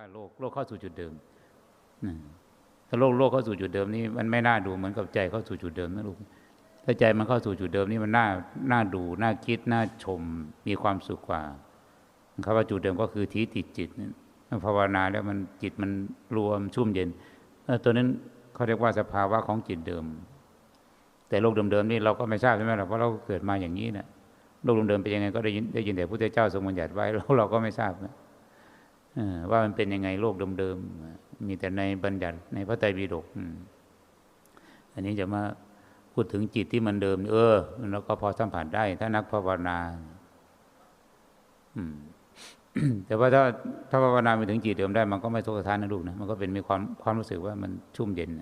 ว่าโลกโลกเข้าสู่จุดเดิมถ้าโลกโลกเข้าสู่จุดเดิมนี่มันไม่น่าดูเหมือนกับใจเข้าสู่จุดเดิมนะลูกถ้าใจมันเข้าสู่จุดเดิมนี่มันน่าน่าดูน่าคิดน่าชมมีความสุขกว่าคำว่าจุดเดิมก็คือทีติดจิตนี่ภาวนาแล้วมันจิตมันรวมชุ่มเย็นตัวนั้นเขาเรียกว่าสภาวะของจิตเดิม แต่โลกเดิมๆนี่เราก็ไม่ทราบใช่ไหมล่ะเพราะเราเกิดมาอย่างนี้นะโลกเดิมๆเป็นยังไงก็ได้ยินได้ยินแต่พระพุทธเจ้าทรงบัญญัติไว้แล้วเราก็ไม่ทราบนะ ว่ามันเป็นยังไงโลกเดิมๆมีแต่ในบัญญัติในพระไตรปิฎกอันนี้จะมาพูดถึงจิตที่มันเดิม เออเราก็พอสัมผัสได้ ถ้านักภาวนาแต่ว่าถ้าถ้าภาวนาไปถึงจิตเดิมได้ มันก็ไม่ทุกข์ทานนะลูกนะมันก็เป็นมีความความรู้สึกว่ามันชุ่มเย็นน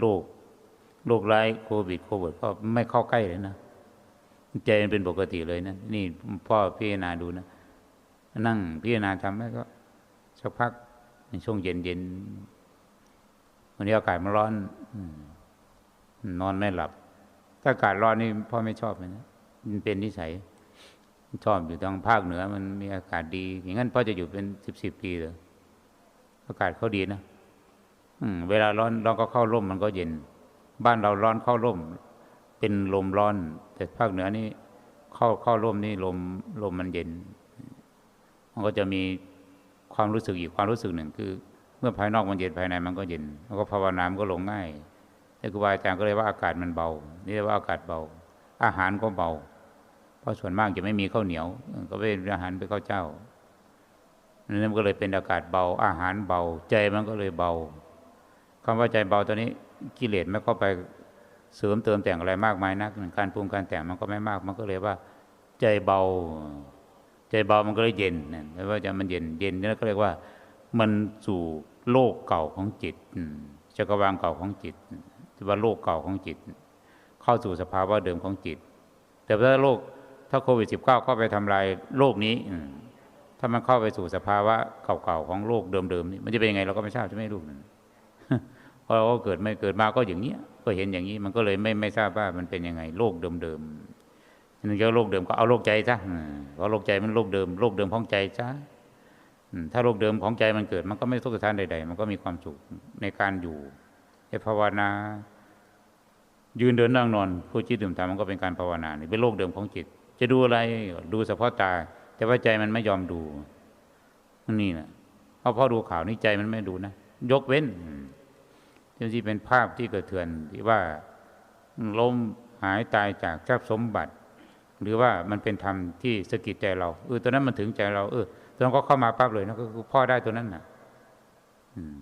โรคโรคร้ายโควิดโควิดก็ไม่เข้าใกล้เลยนะใจมันเป็นปกติเลยนะนี่พ่อพิจารณาดูนะ นั่งพิจารณาทำแล้วก็สักพักในช่วงเย็นเย็นวันนี้อากาศมันร้อนนอนไม่หลับ ถ้าอากาศร้อนนี่พ่อไม่ชอบเลยนะมันเป็นนิสัย ชอบอยู่ทางภาคเหนือ มันมีอากาศดี อย่างนั้นพ่อจะอยู่เป็นสิบสิบปีเลยอากาศเขาดีนะอืมเวลาร้อนเราก็เข้าร่มมันก็เย็น บ้านเราร้อนเข้าร่ม เป็นลมร้อน แต่ภาคเหนือนี่เข้าเข้าร่มนี่ลมลมมันเย็น มันก็จะมีความรู้สึกอีกความรู้สึกหนึ่งคือ เมื่อภายนอกมันเย็นภายในมันก็เย็นแล้วก็ภาวนามันก็ลงง่ายแต่ครูบาอาจารย์ก็เลยว่าอากาศมันเบา นี่เรียกว่าอากาศเบา อาหารก็เบา เพราะส่วนมากจะไม่มีข้าวเหนียว ก็เป็นอาหารเป็นข้าวเจ้านั่นก็เลยเป็นอากาศเบา อาหารเบา ใจมันก็เลยเบาคำว่าใจเบาตอนนี้กิเลสไม่เข้าไปเสริมเติมแต่งอะไรมากมายนักการปรุงการแต่งมันก็ไม่มาก มันก็เลยว่า ใจเบา ใจเบามันก็เลยเย็นนะแปลว่าจะมันเย็นเย็นนี่ก็เรียกว่า มันสู่โลกเก่าของจิตจักรวาลเก่าของจิตที่ว่าโลกเก่าของจิต เข้าสู่สภาวะเดิมของจิต แต่ถ้าโลกถ้าโควิด -19 เข้าไปทำลายโลกนี้ถ้ามันเข้าไปสู่สภาวะเก่าๆของโลกเดิมๆนี่มันจะเป็นยังไงเราก็ไม่ทราบใช่ไหมลูกนั้นพอเราเกิดไม่เกิดมาก็อย่างนี้ก็เห็นอย่างนี้มันก็เลยไม่ไม่ทราบว่ามันเป็นยังไงโลกเดิมๆ นั่นก็โลกเดิมก็เอาโลกใจซะเพราะโลกใจมันโลกเดิมโลกเดิมของใจซะถ้าโลกเดิมของใจมันเกิด มันก็ไม่ทุกข์ทานใด ๆ มันก็มีความสุขในการอยู่ในภาวนา ยืนเดินนั่งนอนผู้จิตดื่มทำมันก็เป็นการภาวนาเป็นโลกเดิมของจิต จะดูอะไรดูเฉพาะตา แต่ว่าใจมันไม่ยอมดูนี่นะเพราะพอดูข่าวนี่ใจมันไม่ดูนะยกเว้นที่เป็นภาพที่เกิดเถื่อนที่ว่าล้มหายตายจากทรัพย์สมบัติ หรือว่ามันเป็นธรรมที่สะกิดใจเราเออตัวนั้นมันถึงใจเรา เออตัวนั้นก็เข้ามาปั๊บเลยนะก็พ่อได้ตัวนั้นนะ่ะ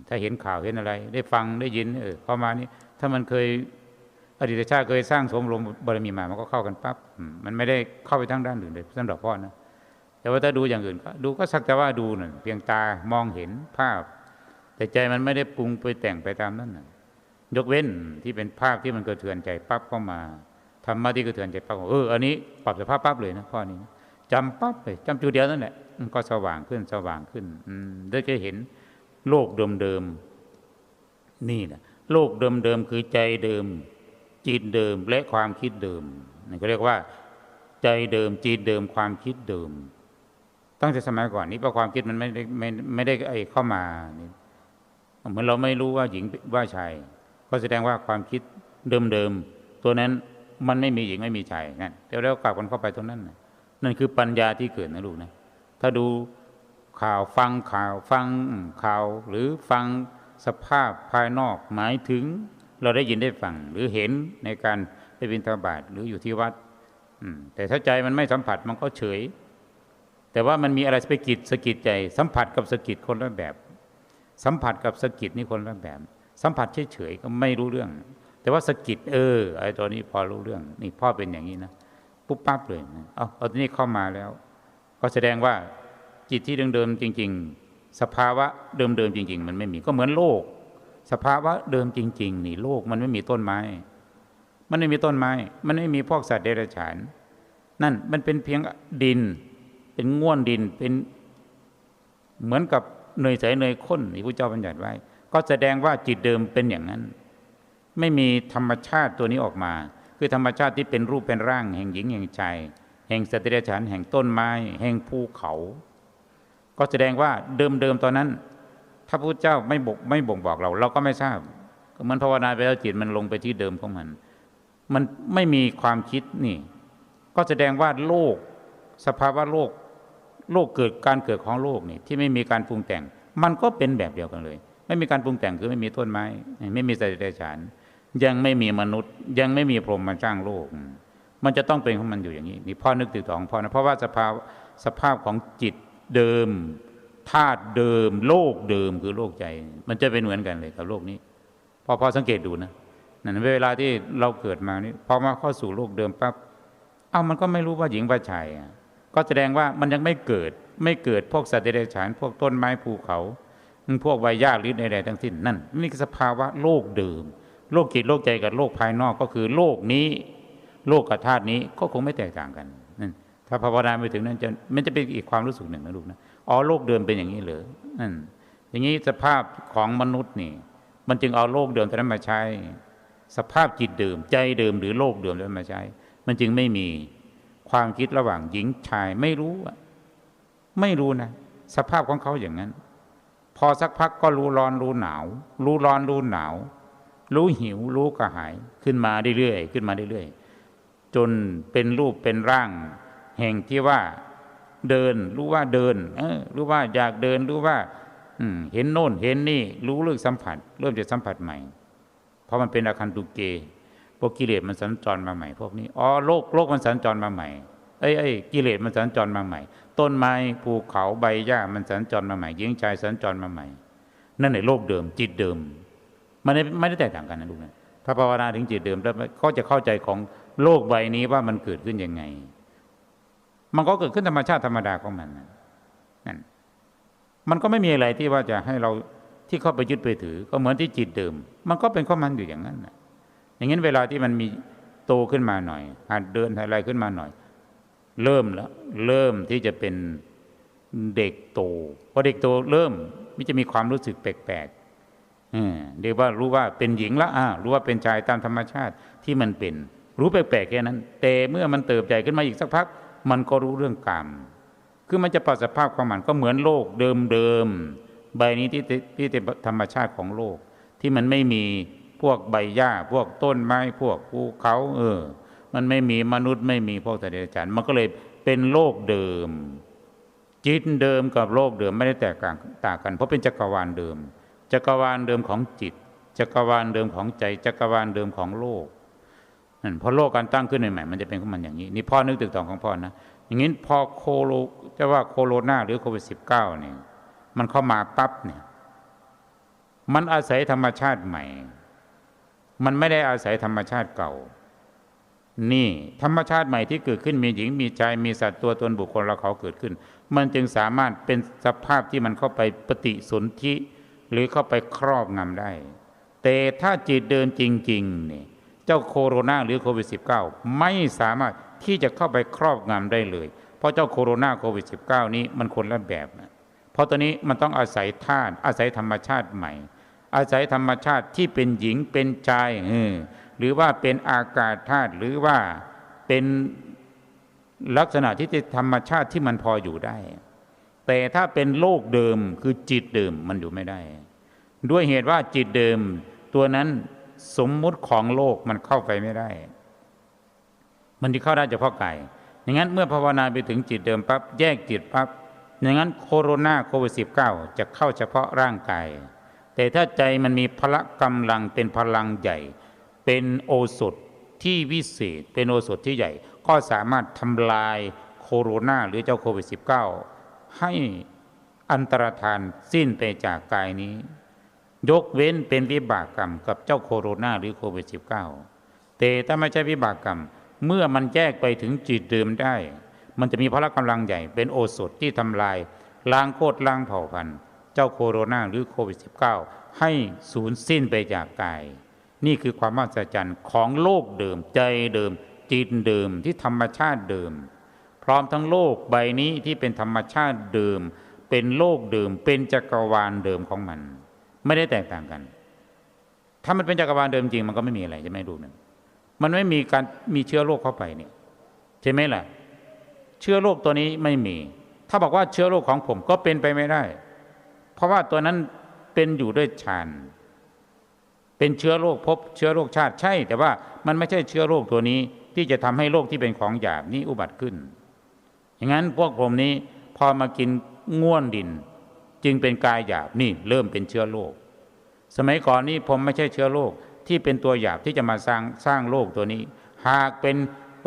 ถ้าเห็นข่าวเห็นอะไร ได้ฟังได้ยิน เออเข้ามานี่ถ้ามันเคย อดีตชาติเคยสร้างสมรมบารมีมามันก็เข้ากันปั๊บมันไม่ได้เข้าไปทั้งด้านอื่นเลยสำหรับพ่อนะแต่ว่าถ้าดูอย่างอื่นก็ดูก็สักแต่ว่าดูนั่นเพียงตามองเห็นภาพ แต่ใจมันไม่ได้ปรุงไปแต่งไปตามนั้นนะยกเว้นที่เป็นภาพที่มันกระเทือนใจปั๊บเข้ามา ธรรมะที่กระเทือนใจปั๊บเอออันนี้ปรับสภาพปั๊บเลยนะข้อนี้จำปั๊บเลยจำจุดเดียวนั่นแหละมันก็สว่างขึ้นสว่างขึ้นอืได้จะเห็นโลกเดิมๆนี่แหละโลกเดิมๆคือใจเดิม จิตเดิมและความคิดเดิมนี่ก็เรียกว่า ใจเดิมจิตเดิมความคิดเดิม ตั้งแต่สมัยก่อนนี้เพราะความคิดมันไม่ได้ไม่ไม่ได้ไอเข้ามาเหมือนเราไม่รู้ว่าหญิงว่าชายก็แสดงว่าความคิดเดิมๆตัวนั้น มันไม่มีหญิงไม่มีชายนั่นเดี๋ยวเรากลับกันเข้าไปตรงนั้นนั่นคือปัญญาที่เกิดนะลูกนะ ถ้าดูข่าวฟังข่าวฟังข่าว หรือฟังสภาพภายนอกหมายถึง เราได้ยินได้ฟังหรือเห็นในการไปบินทบาทหรืออยู่ที่วัดแต่ถ้าใจมันไม่สัมผัสมันก็เฉย แต่ว่ามันมีอะไรไปกิดสกิดใจ สัมผัสกับสกิดคนละแบบ สัมผัสกับสกิดนี่คนละแบบ สัมผัสเฉยๆก็ไม่รู้เรื่อง แต่ว่าสกิดเออไอ้ตัวนี้พอรู้เรื่อง นี่พ่อเป็นอย่างนี้นะปุ๊บปั๊บเลยเอาเอาตัวนี้เข้ามาแล้ว ก็แสดงว่าจิตที่เดิมๆจริง ๆ สภาวะเดิมๆจริง ๆ มันไม่มีก็เหมือนโลก สภาวะเดิมจริง ๆ นี่โลกมันไม่มีต้นไม้ มันไม่มีต้นไม้ มันไม่มีพวกสัตว์เดรัจฉาน นั่นมันเป็นเพียงดิน เป็นง่วนดินเป็นเหมือนกับเนยใสเนยข้นที่พระเจ้าบัญญัติไว้ ก็แสดงว่าจิตเดิมเป็นอย่างนั้น ไม่มีธรรมชาติตัวนี้ออกมา คือธรรมชาติที่เป็นรูปเป็นร่าง แห่งหญิงแห่งชายแห่งสตว์เดรัจฉานแห่งต้นไม้ แห่งภูเขา ก็แสดงว่าเดิมๆตอนนั้น ถ้าพระพุทธเจ้าไม่บอกไม่บ่งบอกเรา เราก็ไม่ทราบเหมันภาวนาไปแล้วจิตมันลงไปที่เดิมของมัน มันไม่มีความคิดนี่ ก็แสดงว่าโลก สภาวะโลก โลกเกิดการเกิดของโลกนี่ ที่ไม่มีการปรุงแต่ง มันก็เป็นแบบเดียวกันเลย ไม่มีการปรุงแต่งคือไม่มีต้นไม้ ไม่มีสตว์เดรัจฉาน ยังไม่มีมนุษย์ ยังไม่มีพรหมมาจ้างโลก มันจะต้องเป็นของมันอยู่อย่างนี้นี่พ่อนึกถึงของพ่อนะเพราะว่าสภาพสภาพของจิตเดิมธาตุเดิม โลกเดิมคือโลกใจ มันจะเป็นเหมือนกันเลยกับโลกนี้พอพอสังเกตดูนะนั่นเวลาที่เราเกิดมานี่พอมาเข้าสู่โลกเดิมปั๊บเอ้ามันก็ไม่รู้ว่าหญิงว่าชายก็แสดงว่ามันยังไม่เกิดไม่เกิดพวกสัตว์เดรัจฉาน พวกต้นไม้ภูเขา พวกใบหญ้าหรือใดๆทั้งสิ้นนั่นนี่คือสภาวะโลกเดิม โลกจิตโลกใจกับโลกภายนอกก็คือโลกนี้ โลกกับธาตุนี้ก็คงไม่แตกต่างกันนั่นถ้าภาวนาไปถึงนั้นจะมันจะเป็นอีกความรู้สึกหนึ่งนะลูกนะอ๋อโลกเดิมเป็นอย่างนี้เหรอนั่นอย่างนี้สภาพของมนุษย์นี่ มันจึงเอาโลกเดิมนั้นมาใช้ สภาพจิตเดิม ใจเดิมหรือโลกเดิมนั้นมาใช้ มันจึงไม่มีความคิดระหว่างหญิงชายไม่รู้อะไม่รู้นะสภาพของเขาอย่างนั้น พอสักพักก็รู้ร้อนรู้หนาว รู้ร้อนรู้หนาว รู้หิวรู้กระหายขึ้นมาเรื่อยๆขึ้นมาเรื่อยๆจนเป็นรูปเป็นร่าง แห่งที่ว่าเดิน รู้ว่าเดิน เออ รู้ว่าอยากเดินรู้ว่า อืเห็นโน่นเห็นนี่ รู้เรื่องสัมผัส เริ่มจะสัมผัสใหม่ เพราะมันเป็นอาคันตุเกพวกกิเลสมันสัญจรมาใหม่ พวกนี้อ๋อโลกโลกมันสัญจรมาใหม่เอ้ยเอ้ยกิเลสมันสัญจรมาใหม่ ต้นไม้ภูเขาใบหญ้ามันสัญจรมาใหม่หญิงชายสัญจรมาใหม่ นั่นในโลกเดิมจิตเดิม มันไม่ได้แตกต่างกันนะลูกนะถ้าภาวนาถึงจิตเดิมแล้วก็จะเข้าใจของโลกใบนี้ว่ามันเกิดขึ้นยังไง มันก็เกิดขึ้นธรรมชาติธรรมดาของมันนั่นมันก็ไม่มีอะไรที่ว่าจะให้เราที่เข้าไปยึดไปถือ ก็เหมือนที่จิตเดิม มันก็เป็นข้อมันอยู่อย่างนั้นนะอย่างนั้นเวลาที่มันมีโตขึ้นมาหน่อยหัดเดินอะไรขึ้นมาหน่อย เริ่มแล้วเริ่มที่จะเป็นเด็กโตพอเด็กโตเริ่มมิจะมีความรู้สึกแปลก เรียกว่ารู้ว่าเป็นหญิงละอ่ารู้ว่าเป็นชายตามธรรมชาติที่มันเป็น รู้แปลกๆแค่นั้น แต่เมื่อมันเติบใหญ่ขึ้นมาอีกสักพัก มันก็รู้เรื่องกรรมคือมันจะปรับสภาพของมันก็เหมือนโลกเดิมๆใบนี้ที่ที่เป็นธรรมชาติของโลก ที่มันไม่มีพวกใบหญ้า พวกต้นไม้พวกภูเขา เออ มันไม่มีมนุษย์ไม่มีพวกสัตว์เดรัจฉานมันก็เลยเป็นโลกเดิม จิตเดิมกับโลกเดิมไม่ได้แตกต่างกัน เพราะเป็นจักรวาลเดิม จักรวาลเดิมของจิต จักรวาลเดิมของใจ จักรวาลเดิมของโลกนั่นพอโลกการตั้งขึ้นใหม่ๆมันจะเป็นของมันอย่างนี้ นี่พ่อนึกตึกตองของพ่อนะ อย่างนี้พอโคโลจะว่าโคโรนาหรือโควิดสิบเก้าเนี่ยมันเข้ามาปั๊บเนี่ย มันอาศัยธรรมชาติใหม่ มันไม่ได้อาศัยธรรมชาติเก่า นี่ธรรมชาติใหม่ที่เกิดขึ้นมีหญิงมีชายมีสัตว์ตัวตนบุคคลเราเขาเกิดขึ้น มันจึงสามารถเป็นสภาพที่มันเข้าไปปฏิสนธิ หรือเข้าไปครอบงำได้ แต่ถ้าจิตเดินจริงๆเนี่ยเจ้าโคโรนาหรือโควิด -19 ไม่สามารถที่จะเข้าไปครอบงำได้เลย เพราะเจ้าโคโรนาโควิด -19 นี้มันคนละแบบนะเพราะตัวนี้มันต้องอาศัยธาตุอาศัยธรรมชาติใหม่ อาศัยธรรมชาติที่เป็นหญิงเป็นชายหรือว่าเป็นอากาศธาตุหรือว่าเป็นลักษณะที่ธรรมชาติที่มันพออยู่ได้ แต่ถ้าเป็นโลกเดิมคือจิตเดิมมันอยู่ไม่ได้ ด้วยเหตุว่าจิตเดิม ตัวนั้นสมมุติของโลกมันเข้าไปไม่ได้ มันที่เข้าได้เฉพาะกายอย่างนั้นเมื่อภาวนาไปถึงจิตเดิมปั๊บแยกจิตปั๊บอย่างนั้นโคโรนาโควิดสิจะเข้าเฉพาะร่างกาย แต่ถ้าใจมันมีพละกำลังเป็นพลังใหญ่ เป็นโอสถที่วิเศษ เป็นโอสถที่ใหญ่ ก็สามารถทำลายโคโรนาหรือเจ้าโควิด -19 ให้อันตรธานสิ้นไปจากกายนี้ ยกเว้นเป็นวิบากกรรมกับเจ้าโคโรนาหรือโควิด -19 แต่ถ้าไม่ใช่วิบากกรรม เมื่อมันแยกไปถึงจิตเดิมได้ มันจะมีพละกำลังใหญ่เป็นโอสถที่ทำลายล้างโคตรล้างเผ่าพันธุ์เจ้าโคโรนาหรือโควิด -19 ให้สูญสิ้นไปจากกาย นี่คือความมหัศจรรย์ของโลกเดิมใจเดิมจิตเดิมที่ธรรมชาติเดิม ร้อมทั้งโลกใบนี้ที่เป็นธรรมชาติเดิม เป็นโลกเดิม เป็นจักรวาลเดิมของมัน ไม่ได้แตกต่างกัน ถ้ามันเป็นจักรวาลเดิมจริงมันก็ไม่มีอะไรใช่ไหมดูนั่นมันไม่มีการมีเชื้อโรคเข้าไปเนี่ยใช่ไหมล่ะ เชื้อโรคตัวนี้ไม่มี ถ้าบอกว่าเชื้อโรคของผมก็เป็นไปไม่ได้ เพราะว่าตัวนั้นเป็นอยู่ด้วยฌานเป็นเชื้อโรคพบเชื้อโรคชาติใช่ แต่ว่ามันไม่ใช่เชื้อโรคตัวนี้ที่จะทำให้โรคที่เป็นของหยาบนี้อุบัติขึ้น อย่างนั้นพวกผมนี้พอมากินง่วนดิน จึงเป็นกายหยาบนี่เริ่มเป็นเชื้อโรคสมัยก่อนนี้ผมไม่ใช่เชื้อโรคที่เป็นตัวหยาบที่จะมาสร้างสร้างโรคตัวนี้ หากเป็น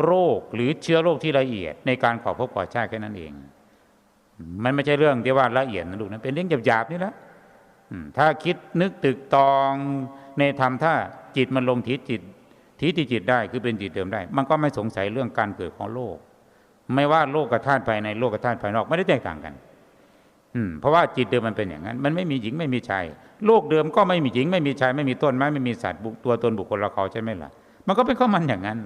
โรคหรือเชื้อโรคที่ละเอียด ในการขอพบขอชาติแค่นั้นเอง มันไม่ใช่เรื่องที่ว่าละเอียดนะลูกนะเป็นเรื่องหยาบๆนี่แหละถ้าคิดนึกตึกตองในธรรมถ้าจิตมันลงทิจิตทิฏฐิจิตได้คือเป็นจิตเดิมได้ มันก็ไม่สงสัยเรื่องการเกิดของโลก ไม่ว่าโลกกับธาตุภายในโลกกับธาตุภายนอกไม่ได้แตกต่างกัน อืมเพราะว่าจิตเดิมมันเป็นอย่างนั้น มันไม่มีหญิงไม่มีชายโลกเดิมก็ไม่มีหญิง ไม่มีชายไม่มีต้นไม้ไม่มีสัตว์ตัวตนบุคคลเราเขาใช่ไหมล่ะ มันก็เป็นข้อมันอย่างนั้น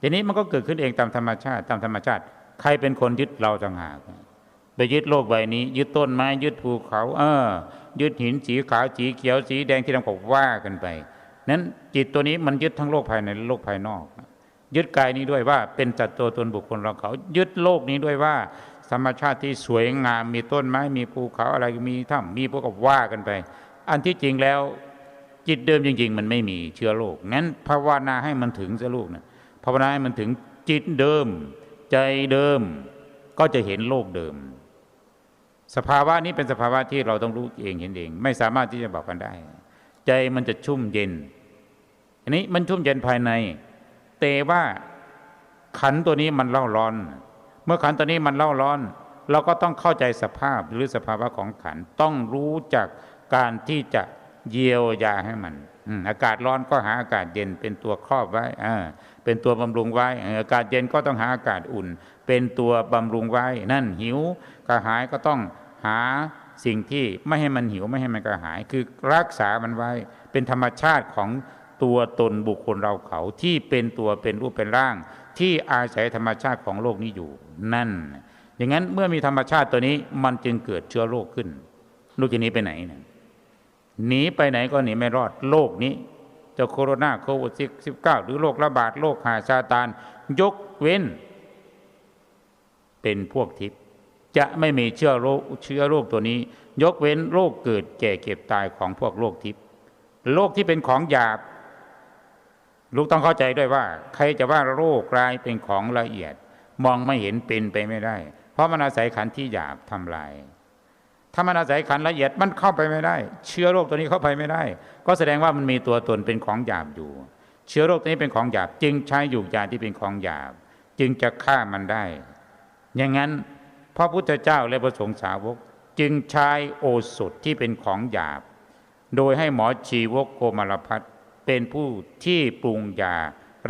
ทีนี้มันก็เกิดขึ้นเองตามธรรมชาติตามธรรมชาติ ใครเป็นคนยึดเราต่างหากไปยึดโลกใบนี้ ยึดต้นไม้ยึดภูเขา เออ ยึดหินสีขาวสีเขียวสีแดงที่เราบอกว่ากันไปนั้นจิตตัวนี้มันยึดทั้งโลกภายในโลกภายนอก ยึดกายนี้ด้วยว่าเป็นจัตตัวตนบุคคลเราเขา ยึดโลกนี้ด้วยว่า ธรรมชาติที่สวยงามมีต้นไม้มีภูเขาอะไรมีถ้ำมีพวกกับว่ากันไป อันที่จริงแล้วจิตเดิมจริง ๆ มันไม่มีเชื้อโรคนั้นภาวนาให้มันถึงจะลูกนะภาวนาให้มันถึงจิตเดิม ใจเดิม ก็จะเห็นโลกเดิม สภาวะนี้เป็นสภาวะที่เราต้องรู้เองเห็นเอง ไม่สามารถที่จะบอกกันได้ ใจมันจะชุ่มเย็น อันนี้มันชุ่มเย็นภายใน แต่ว่าขันตัวนี้มันเล่าร้อน เมื่อขันตัวนี้มันเล่าร้อน เราก็ต้องเข้าใจสภาพหรือสภาวะของขันต้องรู้จักการที่จะเยียวยาให้มันอากาศร้อนก็หาอากาศเย็นเป็นตัวครอบไว้เป็นตัวบำรุงไว้ อากาศเย็นก็ต้องหาอากาศอุ่น เป็นตัวบำรุงไว้ นั่นหิวกระหายก็ต้องหาสิ่งที่ไม่ให้มันหิวไม่ให้มันกระหาย คือรักษามันไว้ เป็นธรรมชาติของ ตัวตนบุคคลเราเขาที่เป็นตัวเป็นรูปเป็นร่าง ที่อาศัยธรรมชาติของโลกนี้อยู่ นั่น อย่างนั้นเมื่อมีธรรมชาติตัวนี้มันจึงเกิดเชื้อโรคขึ้นลูกจะหนีไปไหนเนี่ยหนีไปไหนก็หนีไม่รอดโลกนี้จะโคโรนาโควิดสิบเก้าหรือโรคระบาดโรคหาชาตาน ยกเว้น เป็นพวกทิพย์จะไม่มีเชื้อโรคเชื้อโรคตัวนี้ ยกเว้นโรคเกิดแก่เก็บตายของพวกโรคทิพย์โรคที่เป็นของหยาบ ลูกต้องเข้าใจด้วยว่า ใครจะว่าโรคร้ายเป็นของละเอียด มองไม่เห็นเป็นไปไม่ได้ เพราะมันอาศัยขันที่หยาบทำลาย ถ้ามันอาศัยขันละเอียดมันเข้าไปไม่ได้ เชื้อโรคตัวนี้เข้าไปไม่ได้ ก็แสดงว่ามันมีตัวตนเป็นของหยาบอยู่ เชื้อโรคตัวนี้เป็นของหยาบ จึงใช้อยู่ยาที่เป็นของหยาบ จึงจะฆ่ามันได้ อย่างนั้นพระพุทธเจ้าและพระสงฆ์สาวก จึงใช้โอสถที่เป็นของหยาบ โดยให้หมอชีวกโกมารพัฒ เป็นผู้ที่ปรุงยา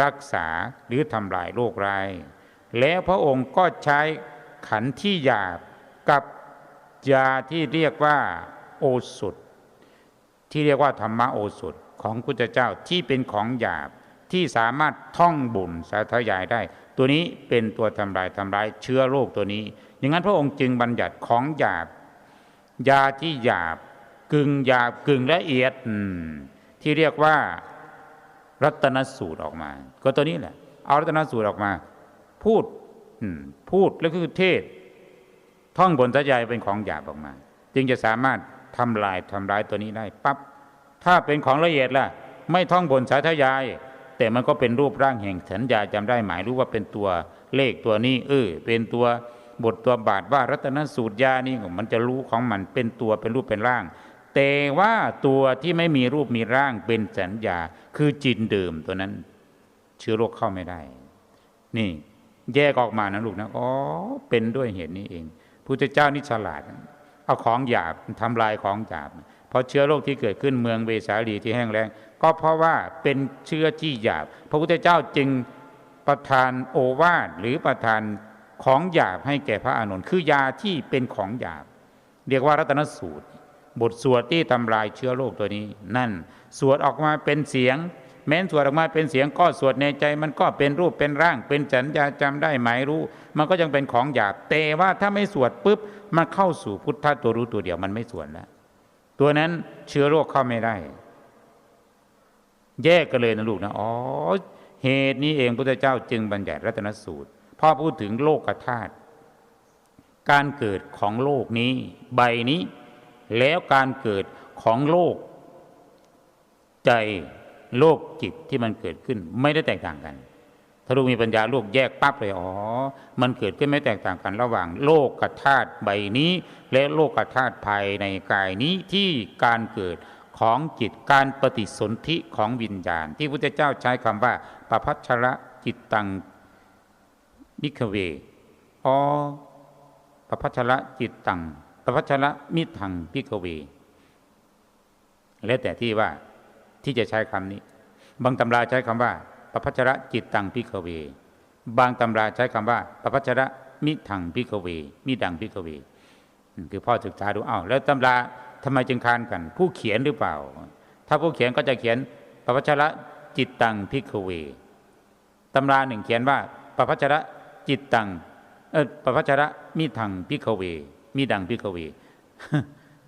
รักษาหรือทำลายโรคร้าย แล้วพระองค์ก็ใช้ขันที่หยาบกับยาที่เรียกว่าโอสถที่เรียกว่าธรรมโอสถของพุทธเจ้าที่เป็นของหยาบที่สามารถท่องบุญสาธยายได้ ตัวนี้เป็นตัวทำลายทำลายเชื้อโรคตัวนี้ อย่างนั้นพระองค์จึงบัญญัติของหยาบ ยาที่หยาบกึ่งหยาบกึ่งละเอียดที่เรียกว่า รัตนสูตรออกมา ก็ตัวนี้แหละ เอารัตนสูตรออกมา พูดพูดแล้วคือเทศ ท่องบนสัญญาเป็นของหยาบออกมา จึงจะสามารถทำลายทำลายตัวนี้ได้ปับ๊บถ้าเป็นของละเอียดล่ะ ไม่ท่องบนสาธยาย แต่มันก็เป็นรูปร่างแห่งสัญญาจำได้หมายรู้ว่าเป็นตัวเลขตัวนี้ เออเป็นตัวบทตัวบาทว่ารัตนสูตรยานี่มันจะรู้ของมันเป็นตัวเป็นรูปเป็นร่าง แต่ว่าตัวที่ไม่มีรูปมีร่างเป็นสัญญา คือจิตเดิมตัวนั้น เชื้อโรคเข้าไม่ได้ นี่ แยกออกมานะลูกนะอ๋อเป็นด้วยเหตุนี้เองพุทธเจ้านี่ฉลาด เอาของหยาบทำลายของหยาบเพราะเชื้อโรคที่เกิดขึ้นเมืองเวสาลีที่แห้งแล้งก็เพราะว่าเป็นเชื้อที่หยาบ พระพุทธเจ้าจึงประทานโอวาทหรือประทานของหยาบให้แก่พระอานนท์คือยาที่เป็นของหยาบ เรียกว่ารัตนสูตร บทสวดที่ทำลายเชื้อโรคตัวนี้ นั่น สวดออกมาเป็นเสียง แม้นสวดออกมาเป็นเสียงก็สวดในใจ มันก็เป็นรูปเป็นร่าง เป็นสัญญาจำได้หมายรู้ มันก็ยังเป็นของหยาบแต่ว่าถ้าไม่สวดปุ๊บมันเข้าสู่พุทธะตัวรู้ตัวเดียวมันไม่สวดแล้วตัวนั้นเชื้อโรคเข้าไม่ได้ แยกกันเลยนะลูกนะอ๋อเหตุนี้เองพระเจ้าจึงบัญญัติรัตนสูตรพ่อพูดถึงโลกธาตุการเกิดของโลกนี้ ใบนี้ แล้วการเกิดของโลกใจโลกจิตที่มันเกิดขึ้น ไม่ได้แตกต่างกัน ถ้าลูกมีปัญญาลูกแยกปั๊บเลยอ๋อ มันเกิดขึ้นไม่แตกต่างกัน ระหว่างโลกกธาตุใบนี้ และโลกกธาตุภายในกายนี้ที่การเกิดของจิตการปฏิสนธิของวิญญาณ ที่พระพุทธเจ้าใช้คำว่าปพัชระจิตตังมิขเวอ๋อปพัชระจิตตัง ปพัชระมิทังพิกเว แล้วแต่ที่ว่าที่จะใช้คำนี้ บางตำราใช้คำว่าปพัชระจิตตังพิกเว บางตำราใช้คำว่าปพัชระมิทังพิกเว มิดังพิกเว คือพ่อศึกษาดูอ้าวแล้วตำราทำไมจึงคานกัน ผู้เขียนหรือเปล่า ถ้าผู้เขียนก็จะเขียนปพัชระจิตตังพิกเวตำราหนึ่งเขียนว่าปพัชระจิตตังเออปพัชระมิทังพิกเว มิดังพิกเว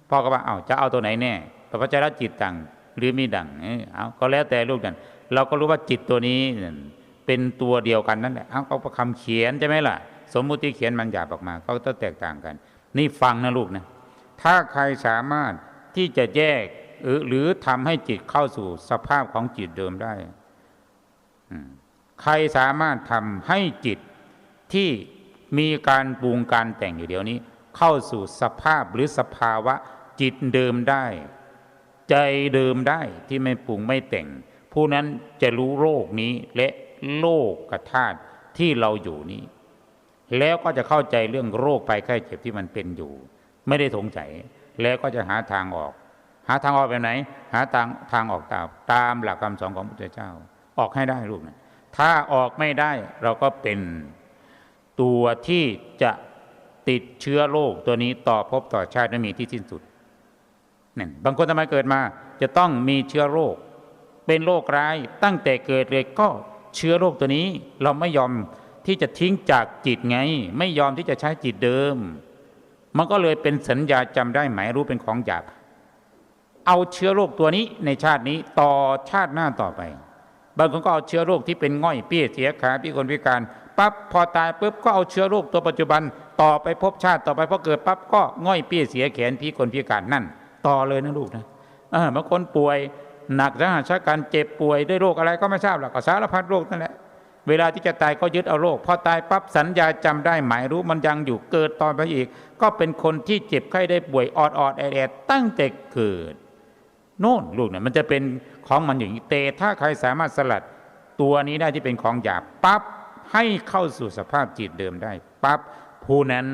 พ่อก็ว่าเอาจะเอาตัวไหนแน่ปพัชระจิตตังหรือมิดังเอาก็แล้วแต่ลูกกันเราก็รู้ว่าจิตตัวนี้เป็นตัวเดียวกันนั่นแหละเอาเอาคำเขียนใช่ไหมล่ะ สมมุติเขียนมันหยาบออกมา ก็ต้องแตกต่างกัน นี่ฟังนะลูกนะถ้าใครสามารถที่จะแยกหรือหรือทำให้จิตเข้าสู่สภาพของจิตเดิมได้ใครสามารถทำให้จิตที่มีการปรุงการแต่งอยู่เดี๋ยวนี้ เข้าสู่สภาพหรือสภาวะจิตเดิมได้ ใจเดิมได้ที่ไม่ปรุงไม่แต่ง ผู้นั้นจะรู้โลกนี้และโลกกธาตุที่เราอยู่นี้ แล้วก็จะเข้าใจเรื่องโรคภัยไข้เจ็บที่มันเป็นอยู่ ไม่ได้สงสัยแล้วก็จะหาทางออก หาทางออกแบบไหน หาทางทางออกตามตามหลักคำสอนของพระพุทธเจ้า ออกให้ได้ลูกนะถ้าออกไม่ได้เราก็เป็นตัวที่จะ ติดเชื้อโรคตัวนี้ต่อภพต่อชาติไม่มีที่สิ้นสุดนั่นบางคนทำไมเกิดมา จะต้องมีเชื้อโรค เป็นโรคร้ายตั้งแต่เกิดเลยก็เชื้อโรคตัวนี้ เราไม่ยอมที่จะทิ้งจากจิตไง ไม่ยอมที่จะใช้จิตเดิม มันก็เลยเป็นสัญญาจำได้หมายรู้เป็นของหยาบเอาเชื้อโรคตัวนี้ในชาตินี้ต่อชาติหน้าต่อไป บางคนก็เอาเชื้อโรคที่เป็นง่อยเปี้ยเสียขาพิกลพิการ ปั๊บพอตายปุ๊บก็เอาเชื้อโรคตัวปัจจุบัน ต่อไปพบชาติต่อไปพอเกิดปั๊บก็ง่อยเปี้ยเสียแขนพิกลพิการนั่น ต่อเลยนะลูกนะเออบางคนป่วยหนักสาหัสชกันเจ็บป่วยด้วยโรคอะไรก็ไม่ทราบหรอกก็สารพัดโรคนั่นแหละเวลาที่จะตายก็ยึดเอาโรคพอตายปั๊บสัญญาจำได้หมายรู้มันยังอยู่เกิดตอนไปอีก ก็เป็นคนที่เจ็บไข้ได้ป่วยออดออดแอดแอดตั้งแต่เกิดโน่นลูกเนี่ยมันจะเป็นของมันอย่างนี้เตถ้าใครสามารถสลัดตัวนี้ได้ที่เป็นของหยาบปั๊บ ให้เข้าสู่สภาพจิตเดิมได้ปั๊บผู้นั้น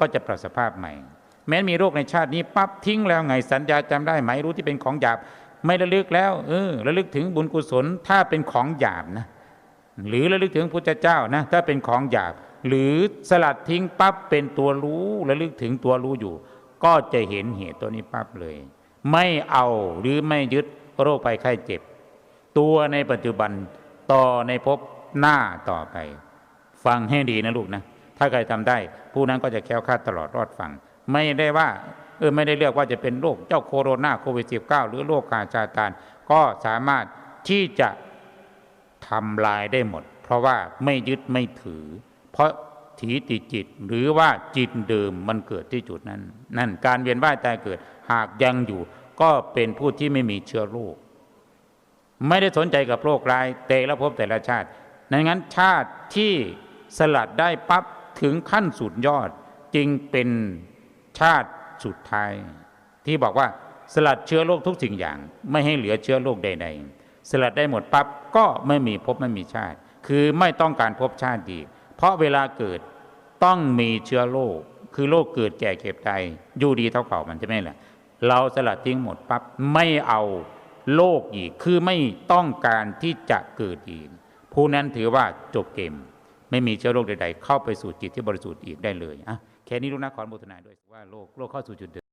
ก็จะปรับสภาพใหม่ แม้มีโรคในชาตินี้ปั๊บทิ้งแล้วไงสัญญาจำได้ไหมรู้ที่เป็นของหยาบ ไม่ระลึกแล้วเออระลึกถึงบุญกุศลถ้าเป็นของหยาบนะ หรือระลึกถึงพุทธเจ้านะ ถ้าเป็นของหยาบ หรือสลัดทิ้งปั๊บเป็นตัวรู้ระลึกถึงตัวรู้อยู่ ก็จะเห็นเหตุตัวนี้ปั๊บเลย ไม่เอาหรือไม่ยึดโรคภัยไข้เจ็บ ตัวในปัจจุบันต่อในภพหน้าต่อไป ฟังให้ดีนะลูกนะ ถ้าใครทำได้ ผู้นั้นก็จะแค้วคลาดตลอดรอดฟัง ไม่ได้ว่าเออไม่ได้เลือกว่าจะเป็นโรคเจ้าโคโรนาโควิด -19 หรือโรคขาชาตานก็สามารถที่จะทำลายได้หมด เพราะว่าไม่ยึดไม่ถือ เพราะถีติจิตหรือว่าจิตเดิมมันเกิดที่จุดนั้น นั่นการเวียนว่ายตายเกิดหากยังอยู่ ก็เป็นผู้ที่ไม่มีเชื้อโรคไม่ได้สนใจกับโรคร้ายแต่ละภพแต่ละชาติดังนั้นชาติที่ สลัดได้ปั๊บถึงขั้นสุดยอดจึงเป็นชาติสุดท้าย ที่บอกว่าสลัดเชื้อโรคทุกสิ่งอย่าง ไม่ให้เหลือเชื้อโรคใด ๆ สลัดได้หมดปั๊บก็ไม่มีภพไม่มีชาติ คือไม่ต้องการภพชาติดีกเพราะเวลาเกิดต้องมีเชื้อโรคคือโรคเกิดแก่เก็บตายอยู่ดีเท่าเก่ามันใช่ไหมล่ะเราสลัดทิ้งหมดปั๊บไม่เอาโรคอีกคือไม่ต้องการที่จะเกิดอีก ผู้นั้นถือว่าจบเกม ไม่มีเชื้อโรคใด ๆ เข้าไปสู่จิตที่บริสุทธิ์อีกได้เลยอะแค่นี้ลูกนะขอนโมทนาด้วยว่าโลกโลกเข้าสู่จุดเดิม